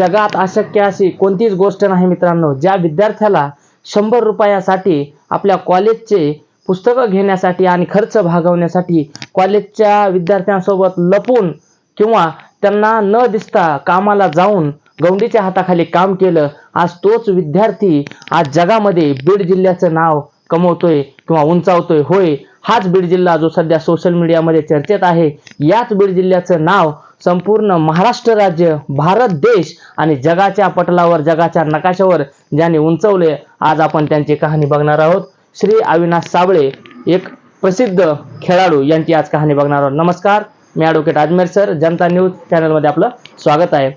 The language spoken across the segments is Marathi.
जगात अशक्य अशी कोणतीच गोष्ट नाही मित्रांनो. ज्या विद्यार्थ्याला शंभर रुपयासाठी आपल्या कॉलेजचे पुस्तकं घेण्यासाठी आणि खर्च भागवण्यासाठी कॉलेजच्या विद्यार्थ्यांसोबत लपून किंवा त्यांना न दिसता कामाला जाऊन गौंडीच्या हाताखाली काम केलं आज तोच विद्यार्थी आज जगामध्ये बीड जिल्ह्याचं नाव कमवतोय किंवा उंचावतोय. होय हाच बीड जिल्हा जो सध्या सोशल मीडियामध्ये चर्चेत आहे याच बीड जिल्ह्याचं नाव संपूर्ण महाराष्ट्र राज्य भारत देश आणि जगाच्या पटलावर जगाच्या नकाशावर ज्यांनी उंचवले आज आपण त्यांची कहाणी बघणार आहोत. श्री अविनाश साबळे एक प्रसिद्ध खेळाडू यांची आज कहाणी बघणार आहोत. नमस्कार मी advocate Ajmer sir Janata news चॅनलमध्ये आपलं स्वागत आहे.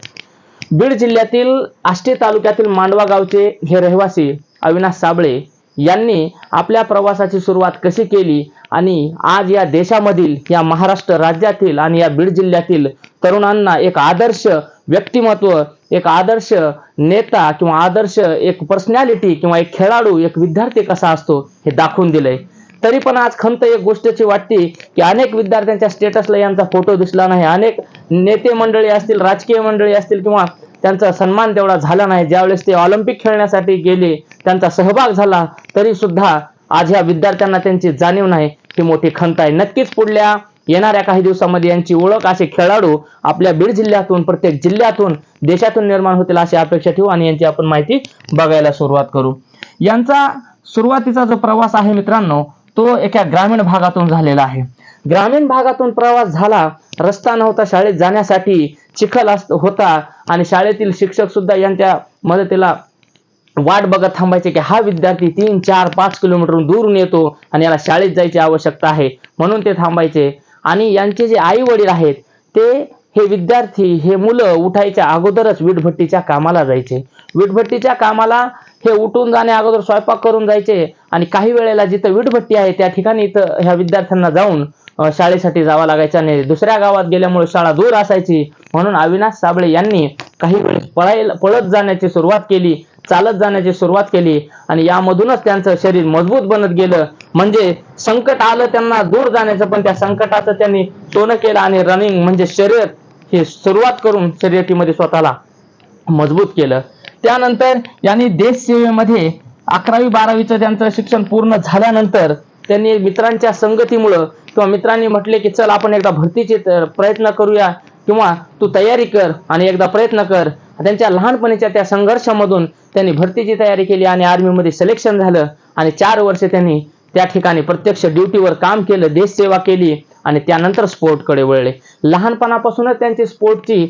बीड जिल्ह्यातील आष्टी तालुक्यातील मांडवा गावचे हे रहिवासी अविनाश साबळे यांनी आपल्या प्रवासाची सुरुवात कशी केली आणि आज या देशामधील या महाराष्ट्र राज्यातील आणि या बीड जिल्ह्यातील तरुणांना एक आदर्श व्यक्तिमत्व एक आदर्श नेता किंवा आदर्श एक पर्सनॅलिटी किंवा एक खेळाडू एक विद्यार्थी कसा असतो हे दाखवून दिलंय. तरी पण आज खंत एक गोष्टीची वाटते की अनेक विद्यार्थ्यांच्या स्टेटसला यांचा फोटो दिसला नाही. अनेक नेते मंडळी असतील राजकीय मंडळी असतील किंवा त्यांचा सन्मान तेवढा झाला नाही. ज्यावेळेस ते ऑलिम्पिक खेळण्यासाठी गेले त्यांचा सहभाग झाला तरी सुद्धा आज ह्या विद्यार्थ्यांना त्यांची जाणीव नाही. ही मोठी खंत आहे. नक्कीच पुढल्या येणाऱ्या काही दिवसामध्ये यांची ओळख असे खेळाडू आपल्या बीड जिल्ह्यातून प्रत्येक जिल्ह्यातून देशातून निर्माण होतील अशी अपेक्षा ठेवू आणि यांची आपण माहिती बघायला सुरुवात करू. यांचा सुरुवातीचा जो प्रवास आहे मित्रांनो तो एका ग्रामीण भागातून झालेला आहे. ग्रामीण भागातून प्रवास झाला रस्ता नव्हता शाळेत जाण्यासाठी चिखल अस- होता. आणि शाळेतील शिक्षक सुद्धा यांच्या मदतीला वाट बघत थांबायचे की हा विद्यार्थी तीन चार पाच किलोमीटरहून दूरून येतो आणि याला शाळेत जायची आवश्यकता आहे. म्हणून ते थांबायचे. आणि यांचे जे आई वडील आहेत ते हे विद्यार्थी हे मुलं उठायच्या अगोदरच विटभट्टीच्या कामाला जायचे. विटभट्टीच्या कामाला हे उठून जाण्या अगोदर स्वयंपाक करून जायचे आणि काही वेळेला जिथं विटभट्टी आहे त्या ठिकाणी इथं ह्या विद्यार्थ्यांना जाऊन शाळेसाठी जावं लागायचं आणि दुसऱ्या गावात गेल्यामुळे शाळा दूर असायची. म्हणून अविनाश साबळे यांनी काही पळायला पळत जाण्याची सुरुवात केली चालत जाण्याची सुरुवात केली आणि यामधूनच त्यांचं शरीर मजबूत बनत गेलं. म्हणजे संकट आलं त्यांना दूर जाण्याचं पण त्या संकटाचं त्यांनी टोन केलं आणि रनिंग म्हणजे शरीर हे सुरुवात करून शर्यतीमध्ये स्वतःला मजबूत केलं. त्यानंतर यांनी देश सेवेमध्ये अकरावी बारावीचं त्यांचं शिक्षण पूर्ण झाल्यानंतर त्यांनी मित्रांच्या संगतीमुळं किंवा मित्रांनी म्हटले की चल आपण एकदा भरतीचे प्रयत्न करूया. किंवा तू तयारी कर आणि एकदा प्रयत्न कर. त्यांच्या लहानपणीच्या त्या संघर्षामधून त्यांनी भरतीची तयारी केली आणि आर्मीमध्ये सिलेक्शन झालं. आणि चार वर्ष त्यांनी त्या ठिकाणी प्रत्यक्ष ड्युटीवर काम केलं देशसेवा केली आणि त्यानंतर स्पोर्टकडे वळले. लहानपणापासूनच त्यांची स्पोर्टची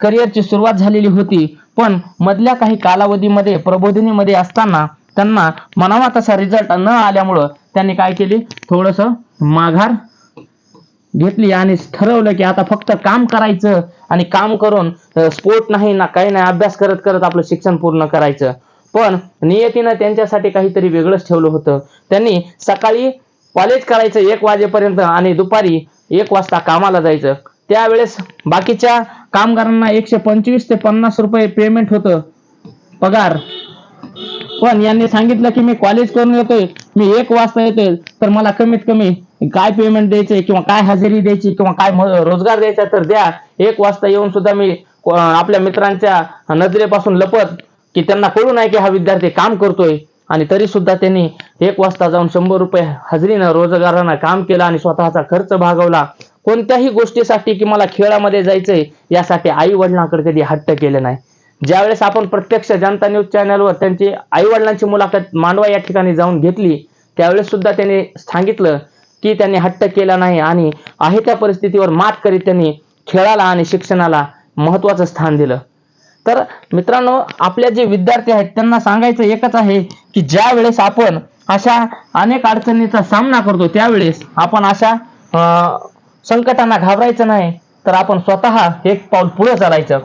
करिअरची सुरुवात झालेली होती. पण मधल्या काही कालावधीमध्ये प्रबोधिनीमध्ये असताना त्यांना मनावा तसा रिझल्ट न आल्यामुळं त्यांनी काय केली? थोडंसं माघार घेतली आणि ठरवलं की आता फक्त काम करायचं आणि काम करून स्पोर्ट नाही ना काही नाही अभ्यास करत करत आपलं शिक्षण पूर्ण करायचं. पण नियतीनं त्यांच्यासाठी काहीतरी वेगळंच ठेवलं होतं. त्यांनी सकाळी कॉलेज करायचं एक वाजेपर्यंत आणि दुपारी एक वाजता कामाला जायचं. त्यावेळेस बाकीच्या कामगारांना एकशे पंचवीस ते पन्नास रुपये पेमेंट होतं. पगार. पण यांनी सांगितलं की मी कॉलेज करून येतोय मी एक वाजता येतोय तर मला कमीत कमी काय पेमेंट द्यायचंय किंवा काय हजेरी द्यायची किंवा काय रोजगार द्यायचा तर द्या. एक वाजता येऊन सुद्धा मी आपल्या मित्रांच्या नजरेपासून लपत की त्यांना कळू नाही की हा विद्यार्थी काम करतोय. आणि तरी सुद्धा त्यांनी एक वाजता जाऊन शंभर रुपये हजेरीनं रोजगारानं काम केलं आणि स्वतःचा खर्च भागवला. कोणत्याही गोष्टीसाठी की मला खेळामध्ये जायचंय यासाठी आई वडिलांकडे कधी हट्ट केले नाही. ज्यावेळेस आपण प्रत्यक्ष जनता न्यूज चॅनलवर त्यांची आई वडिलांची मुलाखत मांडवा या ठिकाणी जाऊन घेतली त्यावेळेस सुद्धा त्यांनी सांगितलं की त्यांनी हट्ट केला नाही आणि आहे त्या परिस्थितीवर मात करीत त्यांनी खेळाला आणि शिक्षणाला महत्वाचं स्थान दिलं. तर मित्रांनो आपले जे विद्यार्थी आहेत त्यांना सांगायचं एकच आहे की ज्या वेळेस आपण अशा अनेक अडचणीचा सामना करतो त्यावेळेस आपण अशा अं, संकटांना घाबरायचं नाही. तर आपण स्वतः एक पाऊल पुढे चालायचं.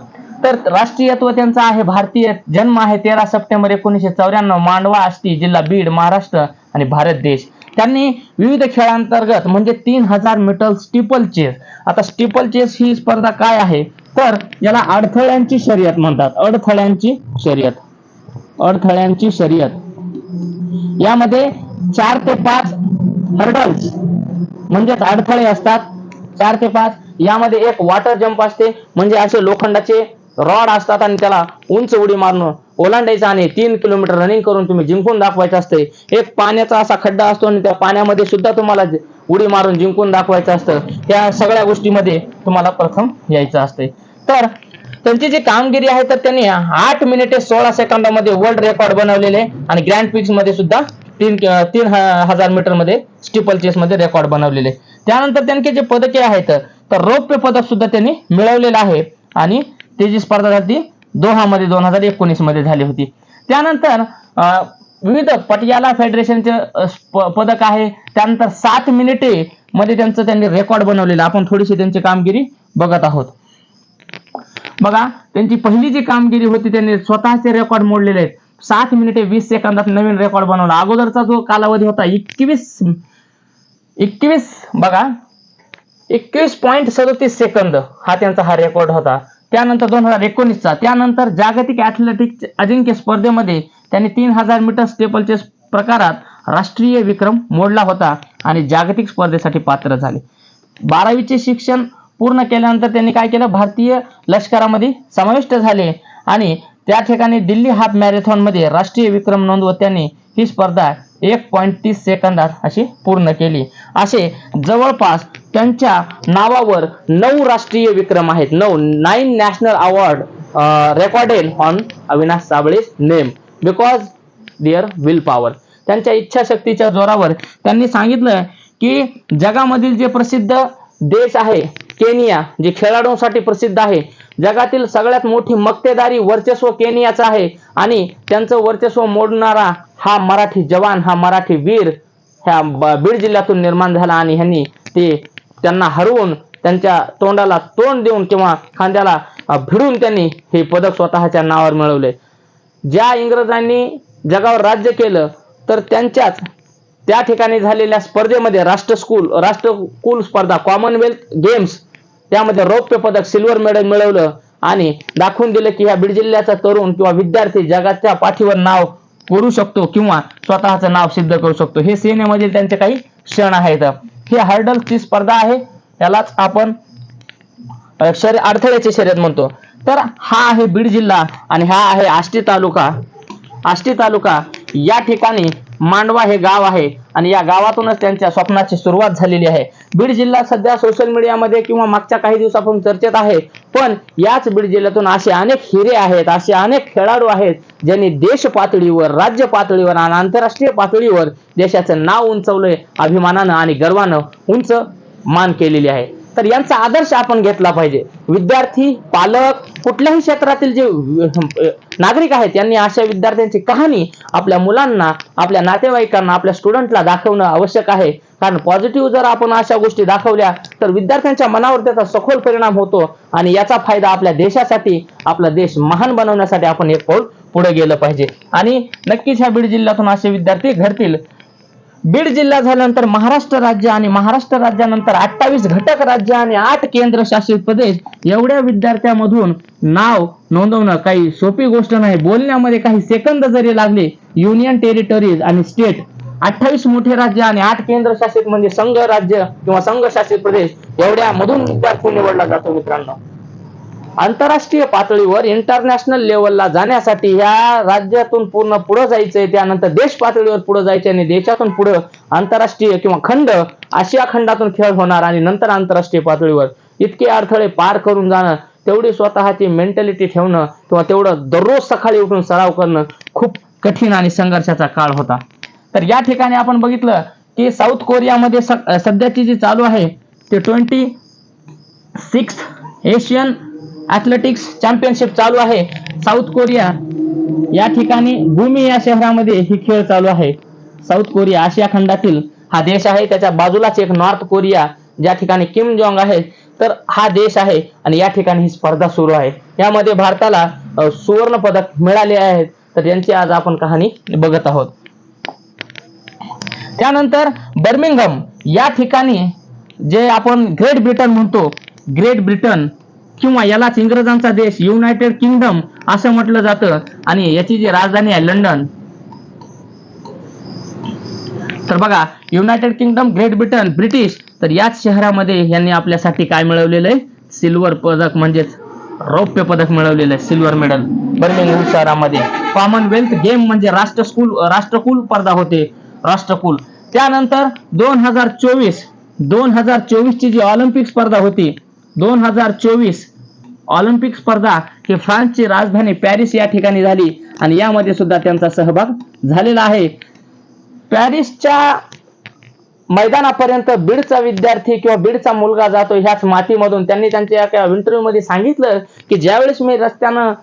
तर राष्ट्रीयत्व त्यांचं आहे भारतीय जन्म आहे तेरा सप्टेंबर एकोणीसशे चौऱ्याण्णव मांडवा आष्टी जिल्हा बीड महाराष्ट्र आणि भारत देश. त्यांनी विविध खेळांतर्गत म्हणजे तीन हजार मीटर स्टिपल चेस आता स्टिपल चेस ही स्पर्धा काय आहे? तर याला अडथळ्यांची शर्यत म्हणतात. अडथळ्यांची शर्यत. अडथळ्यांची शर्यत. यामध्ये चार ते पाच हर्डल्स म्हणजेच अडथळे असतात. चार ते पाच. यामध्ये एक वॉटर जंप असते म्हणजे असे लोखंडाचे रॉड असतात आणि त्याला उंच उडी मारून ओलांडायचं आणि तीन किलोमीटर रनिंग करून तुम्ही जिंकून दाखवायचं असते एक पाण्याचा असा खड्डा असतो आणि त्या पाण्यामध्ये सुद्धा तुम्हाला उडी मारून जिंकून दाखवायचं असतं. या सगळ्या गोष्टीमध्ये तुम्हाला प्रथम यायचं असते तर त्यांची जी कामगिरी आहे तर त्यांनी आठ मिनिटे सोळा सेकंदामध्ये वर्ल्ड रेकॉर्ड बनवलेले आणि ग्रँड पिक्समध्ये सुद्धा तीन तीन हजार मीटरमध्ये स्टिपल चेस मध्ये रेकॉर्ड बनवलेले. त्यानंतर त्यांचे जे पदके आहेत तर रौप्य पदक सुद्धा त्यांनी मिळवलेलं आहे. आणि ते जी स्पर्धा झाली ती दोहामध्ये दोन हजार एकोणीसमध्ये झाली होती. त्यानंतर विविध पटियाला फेडरेशनचे पदक आहे. त्यानंतर सात मिनिटे मध्ये त्यांचं त्यांनी रेकॉर्ड बनवलेलं. आपण थोडीशी त्यांची कामगिरी बघत आहोत. बघा त्यांची पहिली जी कामगिरी होती त्यांनी स्वतःचे रेकॉर्ड मोडलेले आहेत. सात मिनिटे वीस सेकंदात नवीन रेकॉर्ड बनवला. अगोदरचा जो कालावधी होता एकवीस एकवीस बघा एकवीस पॉईंट सदोतीस सेकंद हा त्यांचा हा रेकॉर्ड होता. त्यानंतर दोन हजार एकोणीसचा. त्यानंतर जागतिक ॲथलेटिक्स अजिंक्य स्पर्धेमध्ये त्यांनी तीन हजार मीटर स्टेपलचे प्रकारात राष्ट्रीय विक्रम मोडला होता आणि जागतिक स्पर्धेसाठी पात्र झाले. बारावीचे शिक्षण पूर्ण केल्यानंतर त्यांनी काय केलं? भारतीय लष्करामध्ये समाविष्ट झाले आणि त्या ठिकाणी दिल्ली हाफ मॅरेथॉनमध्ये राष्ट्रीय विक्रम नोंदवत त्यांनी ही स्पर्धा एक पॉईंट तीस सेकंदात अशी पूर्ण केली. असे जवळपास त्यांच्या नावावर नऊ राष्ट्रीय विक्रम आहेत. नऊ. Nine national award recorded on Avinash Sable's name. Because their will power त्यांच्या इच्छाशक्तीच्या जोरावर त्यांनी सांगितलं की जगामधील जे प्रसिद्ध देश आहे केनिया जे खेळाडूंसाठी प्रसिद्ध आहे जगातील सगळ्यात मोठी मक्तेदारी वर्चस्व केनियाचं आहे आणि त्यांचं वर्चस्व मोडणारा हा मराठी जवान हा मराठी वीर ह्या बीड जिल्ह्यातून निर्माण झाला आणि ह्यांनी ते त्यांना हरवून त्यांच्या तोंडाला तोंड देऊन किंवा खांद्याला भिडून त्यांनी हे पदक स्वतःच्या नावावर मिळवले. ज्या इंग्रजांनी जगावर राज्य केलं तर त्यांच्याच त्या ठिकाणी झालेल्या स्पर्धेमध्ये राष्ट्र स्कूल राष्ट्रकुल स्पर्धा कॉमनवेल्थ गेम्स त्यामध्ये रौप्य पदक सिल्वर मेडल मिळवलं आणि दाखवून दिलं की ह्या बीड जिल्ह्याचा तरुण किंवा विद्यार्थी जगाच्या पाठीवर नाव करू शकतो किंवा स्वतःचं नाव सिद्ध करू शकतो. हे सेनेमधील त्यांचे काही क्षण आहेत. ही हर्डलची स्पर्धा आहे यालाच आपण शर्य अडथळ्याची शर्यत म्हणतो. तर हा आहे बीड जिल्हा आणि हा आहे आष्टी तालुका. आष्टी तालुका या ठिकाणी मांडवा हे गाव आहे आणि या गावातूनच त्यांच्या स्वप्नाची सुरुवात झालेली आहे. बीड जिल्हा सध्या सोशल मीडियामध्ये किंवा मागच्या काही दिवसापासून चर्चेत आहे. पण याच बीड जिल्ह्यातून असे अनेक हिरे आहेत असे अनेक खेळाडू आहेत ज्यांनी देश पातळीवर राज्य पातळीवर आणि आंतरराष्ट्रीय पातळीवर देशाचं नाव उंचवलंय अभिमानानं आणि गर्वानं उंच मान केलेली आहे. तर यांचा आदर्श आपण घेतला पाहिजे. विद्यार्थी पालक कुठल्याही क्षेत्रातील जे नागरिक आहेत यांनी अशा विद्यार्थ्यांची कहाणी आपल्या मुलांना आपल्या नातेवाईकांना आपल्या स्टुडंटला दाखवणं आवश्यक आहे. कारण पॉझिटिव्ह जर आपण अशा गोष्टी दाखवल्या तर विद्यार्थ्यांच्या मनावर त्याचा सखोल परिणाम होतो आणि याचा फायदा आपल्या देशासाठी आपला देश महान बनवण्यासाठी आपण एक पाऊल पुढे गेलं पाहिजे. आणि नक्कीच ह्या बीड जिल्ह्यातून असे विद्यार्थी घडतील. बीड जिल्हा झाल्यानंतर महाराष्ट्र राज्य आणि महाराष्ट्र राज्यानंतर अठ्ठावीस घटक राज्य आणि आठ केंद्रशासित प्रदेश एवढ्या विद्यार्थ्यांमधून नाव नोंदवणं काही सोपी गोष्ट नाही. बोलण्यामध्ये काही सेकंद जरी लागले युनियन टेरिटरीज आणि स्टेट अठ्ठावीस मोठे राज्य आणि आठ केंद्रशासित म्हणजे संघ राज्य किंवा संघशासित प्रदेश एवढ्या मधून विद्यार्थी निवडला जातो मित्रांनो. आंतरराष्ट्रीय पातळीवर इंटरनॅशनल लेवलला जाण्यासाठी ह्या राज्यातून पूर्ण पुढं जायचंय त्यानंतर देश पातळीवर पुढे जायचे आणि देशातून पुढे आंतरराष्ट्रीय किंवा खंड आशिया खंडातून खेळ होणार आणि नंतर आंतरराष्ट्रीय पातळीवर. इतके अडथळे पार करून जाणं तेवढी स्वतःची मेंटॅलिटी ठेवणं किंवा तेवढं दररोज सकाळी उठून सराव करणं खूप कठीण आणि संघर्षाचा काळ होता. तर या ठिकाणी आपण बघितलं की साऊथ कोरियामध्ये स- सध्याची जी चालू आहे ते twenty six Asian athletics championship चालू आहे. साऊथ कोरिया या ठिकाणी भूमी या शहरामध्ये ही खेळ चालू आहे. साऊथ कोरिया आशिया खंडातील हा देश आहे. त्याच्या बाजूलाच एक नॉर्थ कोरिया ज्या ठिकाणी किम जॉंग आहे तर हा देश आहे आणि या ठिकाणी ही स्पर्धा सुरू आहे. यामध्ये भारताला सुवर्ण पदक मिळाले आहेत तर यांची आज आपण कहाणी बघत आहोत. त्यानंतर बर्मिंगहम या ठिकाणी जे आपण ग्रेट ब्रिटन म्हणतो ग्रेट ब्रिटन किंवा यालाच इंग्रजांचा देश युनायटेड किंगडम असं म्हटलं जातं. आणि याची जी राजधानी आहे लंडन. तर बघा United Kingdom great Britain British तर याच शहरामध्ये यांनी आपल्यासाठी काय मिळवलेलं आहे? सिल्वर पदक म्हणजेच रौप्य पदक मिळवलेलं आहे सिल्वर मेडल बर्मिंगहॅम शहरामध्ये. कॉमनवेल्थ गेम म्हणजे राष्ट्र स्कूल राष्ट्रकुल स्पर्धा होते. राष्ट्रकुल. त्यानंतर दोन हजार चोवीस दोन हजार चोवीस ची जी ऑलिम्पिक स्पर्धा होती दोन हजार चोवीस ऑलिम्पिक स्पर्धा ही फ्रान्सची राजधानी पॅरिस या ठिकाणी झाली. आणि यामध्ये सुद्धा त्यांचा सहभाग झालेला आहे. पॅरिसच्या मैदानापर्यंत बीडचा विद्यार्थी किंवा बीडचा मुलगा जातो ह्याच मातीमधून. त्यांनी त्यांच्या एका सांगितलं की ज्यावेळेस मी रस्त्यानं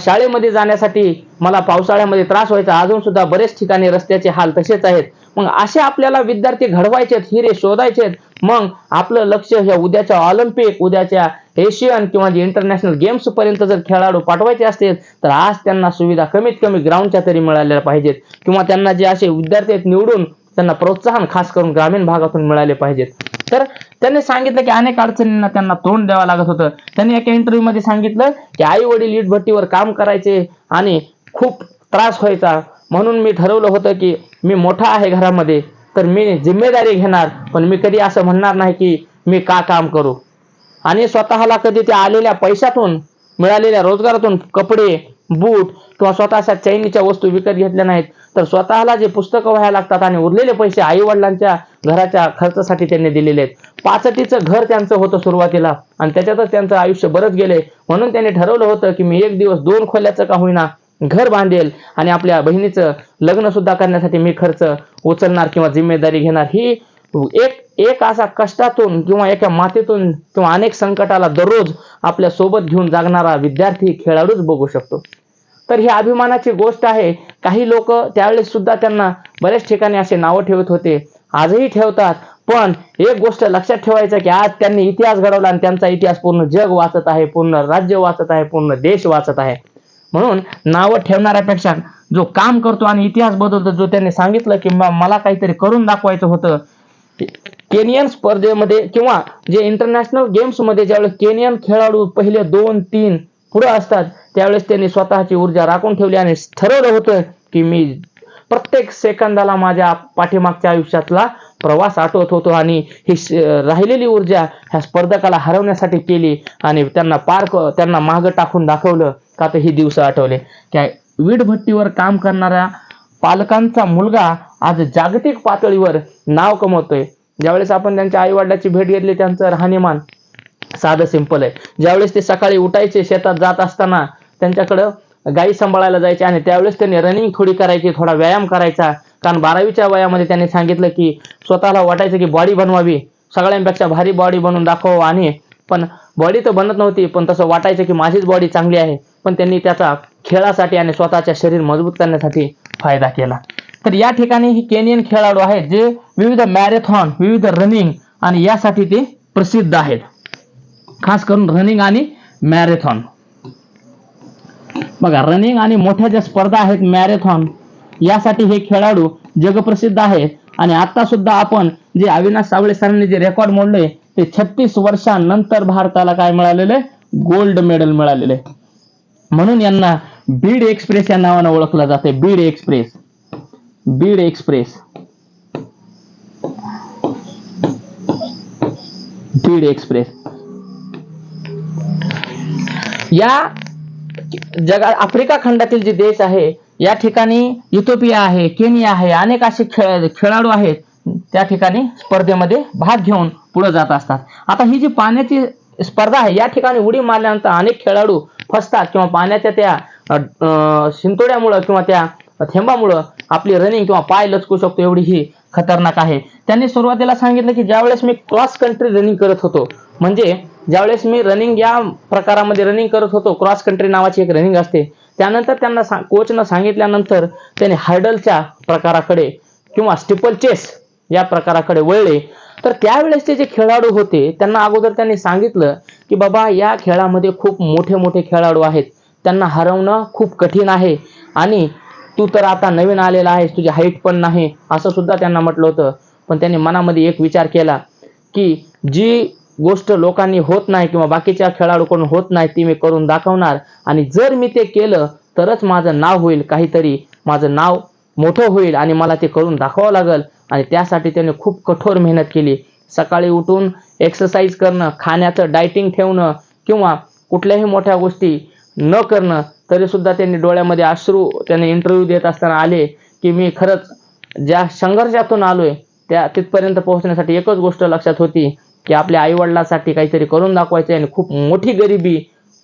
शाळेमध्ये जाण्यासाठी मला पावसाळ्यामध्ये त्रास व्हायचा अजून सुद्धा बरेच ठिकाणी रस्त्याचे हाल तसेच आहेत. मग असे आपल्याला विद्यार्थी घडवायचे आहेत हिरे शोधायचे आहेत मग आपलं लक्ष ह्या उद्याच्या ऑलिम्पिक उद्याच्या एशियन किंवा जे इंटरनॅशनल गेम्स पर्यंत जर खेळाडू पाठवायचे असतील तर आज त्यांना सुविधा कमीत कमी ग्राउंडच्या तरी मिळाल्या पाहिजेत. किंवा त्यांना जे असे विद्यार्थी आहेत निवडून त्यांना प्रोत्साहन खास करून ग्रामीण भागातून मिळाले पाहिजेत. तर त्यांनी सांगितलं की अनेक अडचणींना त्यांना तोंड द्यावं लागत होतं. त्यांनी एका इंटरव्ह्यू मध्ये सांगितलं की आई वडील इटभट्टीवर काम करायचे आणि खूप त्रास व्हायचा. म्हणून मी ठरवलं होतं की मी मोठा आहे घरामध्ये तर मी जिम्मेदारी घेणार पण मी कधी असं म्हणणार नाही की मी का काम करू. आणि स्वतःला कधी त्या आलेल्या पैशातून मिळालेल्या रोजगारातून कपडे बूट किंवा स्वतःच्या चैनीच्या वस्तू विकत घेतल्या नाहीत तर स्वतःला जे पुस्तकं व्हायला लागतात आणि उरलेले पैसे आई वडिलांच्या घराच्या खर्चासाठी त्यांनी दिलेले आहेत. पाचटीचं घर त्यांचं होतं सुरुवातीला आणि त्याच्यातच त्यांचं आयुष्य बरंच गेले. म्हणून त्यांनी ठरवलं होतं की मी एक दिवस दोन खोल्याचं का होईना घर बांधेल आणि आपल्या बहिणीचं लग्न सुद्धा करण्यासाठी मी खर्च उचलणार किंवा जिम्मेदारी घेणार ही एक एक असा कष्टातून किंवा एका मातीतून किंवा अनेक संकटाला दररोज आपल्यासोबत घेऊन जागणारा विद्यार्थी खेळाडूच बघू शकतो. तर ही अभिमानाची गोष्ट आहे. काही लोक त्यावेळेस सुद्धा त्यांना बऱ्याच ठिकाणी असे नावं ठेवत होते. आजही ठेवतात. पण एक गोष्ट लक्षात ठेवायचं की आज त्यांनी इतिहास घडवला आणि त्यांचा इतिहास पूर्ण जग वाचत आहे पूर्ण राज्य वाचत आहे पूर्ण देश वाचत आहे. म्हणून नावं ठेवणाऱ्यापेक्षा जो काम करतो आणि इतिहास बदलतो जो त्यांनी सांगितलं की मला काहीतरी करून दाखवायचं होतं केनियन स्पर्धेमध्ये किंवा जे इंटरनॅशनल गेम्समध्ये ज्यावेळेस केनियन खेळाडू पहिले दोन तीन पुढे असतात त्यावेळेस त्यांनी स्वतःची ऊर्जा राखून ठेवली आणि ठरवलं होतं की मी प्रत्येक सेकंदाला माझ्या पाठीमागच्या आयुष्यातला प्रवास आठवत होतो आणि ही राहिलेली ऊर्जा ह्या स्पर्धकाला हरवण्यासाठी केली आणि त्यांना पार त्यांना मागं टाकून दाखवलं का तर ही दिवस आठवले. त्या वीटभट्टीवर काम करणाऱ्या पालकांचा मुलगा आज जागतिक पातळीवर नाव कमवतोय. ज्यावेळेस आपण त्यांच्या आईवडिलाची भेट घेतली त्यांचं राहणीमान साधं सिंपल आहे. ज्यावेळेस ते सकाळी उठायचे शेतात जात असताना त्यांच्याकडं गाई सांभाळायला जायचे आणि त्यावेळेस त्यांनी रनिंग थोडी करायची थोडा व्यायाम करायचा कारण बारावीच्या वयामध्ये त्यांनी सांगितलं की स्वतःला वाटायचं की बॉडी बनवावी. सगळ्यांपेक्षा भारी बॉडी बनवून दाखवावं आणि पण बॉडी तर बनत नव्हती पण तसं वाटायचं की माझीच बॉडी चांगली आहे. पण त्यांनी त्याचा खेळासाठी आणि स्वतःच्या शरीर मजबूत करण्यासाठी फायदा केला. तर या ठिकाणी ही केनियन खेळाडू आहेत जे विविध मॅरेथॉन विविध रनिंग आणि यासाठी ते प्रसिद्ध आहेत. खास करून रनिंग आणि मॅरेथॉन बघा रनिंग आणि मोठ्या ज्या स्पर्धा आहेत मॅरेथॉन यासाठी हे खेळाडू जगप्रसिद्ध आहेत. आणि आता सुद्धा आपण जे अविनाश सावळे सरांनी जे रेकॉर्ड मोडले ते छत्तीस वर्षांनंतर भारताला काय मिळालेले गोल्ड मेडल मिळालेले म्हणून यांना बीड एक्सप्रेस या नावानं ओळखलं जाते Beed express Beed express Beed express या जगात आफ्रिका खंडातील जे देश आहे या ठिकाणी इथोपिया आहे केनिया आहे अनेक असे खेळ खेळाडू आहेत. त्या ठिकाणी स्पर्धेमध्ये भाग घेऊन पुढे जात असतात. आता ही जी पाण्याची स्पर्धा आहे या ठिकाणी उडी मारल्यानंतर अनेक खेळाडू फसतात किंवा पाण्याच्या त्या शिंतोड्यामुळं किंवा त्या थेंबामुळं आपली रनिंग किंवा पाय लचकू शकतो एवढी ही खतरनाक आहे. त्यांनी सुरुवातीला सांगितलं की ज्यावेळेस मी क्रॉस कंट्री रनिंग करत होतो म्हणजे ज्यावेळेस मी रनिंग या प्रकारामध्ये रनिंग करत होतो क्रॉस कंट्री नावाची एक रनिंग असते. त्यानंतर त्यांना सा- कोचनं सांगितल्यानंतर त्याने हार्डलच्या प्रकाराकडे किंवा स्टिपल चेस या प्रकाराकडे वळले. तर त्यावेळेस ते जे खेळाडू होते त्यांना अगोदर त्यांनी सांगितलं की बाबा या खेळामध्ये खूप मोठे मोठे खेळाडू आहेत. त्यांना हरवणं खूप कठीण आहे. आणि तू तर आता नवीन आलेला आहेस तुझी हाईट पण नाही असं सुद्धा त्यांना म्हटलं होतं. पण त्यांनी मनामध्ये एक विचार केला की जी गोष्ट लोकांनी होत नाही किंवा बाकीच्या खेळाडूकडून होत नाही ती मी करून दाखवणार. आणि जर मी ते केलं तरच माझं नाव होईल काहीतरी माझं नाव मोठं होईल आणि मला ते करून दाखवावं लागेल. आणि त्यासाठी त्याने खूप कठोर मेहनत केली. सकाळी उठून एक्सरसाइज करणं खाण्याचं डायटिंग ठेवणं किंवा कुठल्याही मोठ्या गोष्टी न करणं तरी सुद्धा त्यांनी डोळ्यामध्ये अश्रू त्यांनी इंटरव्ह्यू देत असताना आले की मी खरंच ज्या संघर्षातून आलोय त्या तिथपर्यंत पोहोचण्यासाठी एकच गोष्ट लक्षात होती की आपल्या आईवडिलांसाठी काहीतरी करून दाखवायचे आणि खूप मोठी गरिबी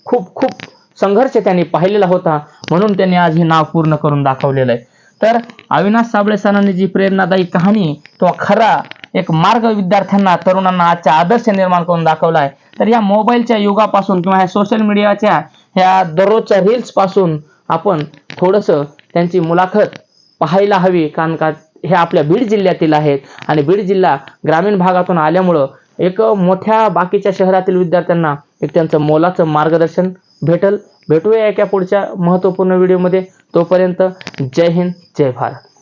खूप खूप संघर्ष त्यांनी पाहिलेला होता म्हणून त्यांनी आज हे नाव पूर्ण करून दाखवलेलं आहे. तर अविनाश साबळे सरांनी जी प्रेरणादायी कहाणी तो खरा एक मार्ग विद्यार्थ्यांना तरुणांना आजच्या आदर्श निर्माण करून दाखवला आहे. तर या मोबाईलच्या युगापासून किंवा ह्या सोशल मीडियाच्या ह्या दररोजच्या रील्सपासून आपण थोडंसं त्यांची मुलाखत पाहायला हवी. कारण का हे आपल्या बीड जिल्ह्यातील आहेत. आणि बीड जिल्हा ग्रामीण भागातून आल्यामुळं एक मोठ्या बाकीच्या शहरातील विद्यार्थ्यांना एक त्यांचं मोलाचं मार्गदर्शन भेटल. भेटूया एका पुढच्या महत्त्वपूर्ण व्हिडिओमध्ये तोपर्यंत जय हिंद जय भारत.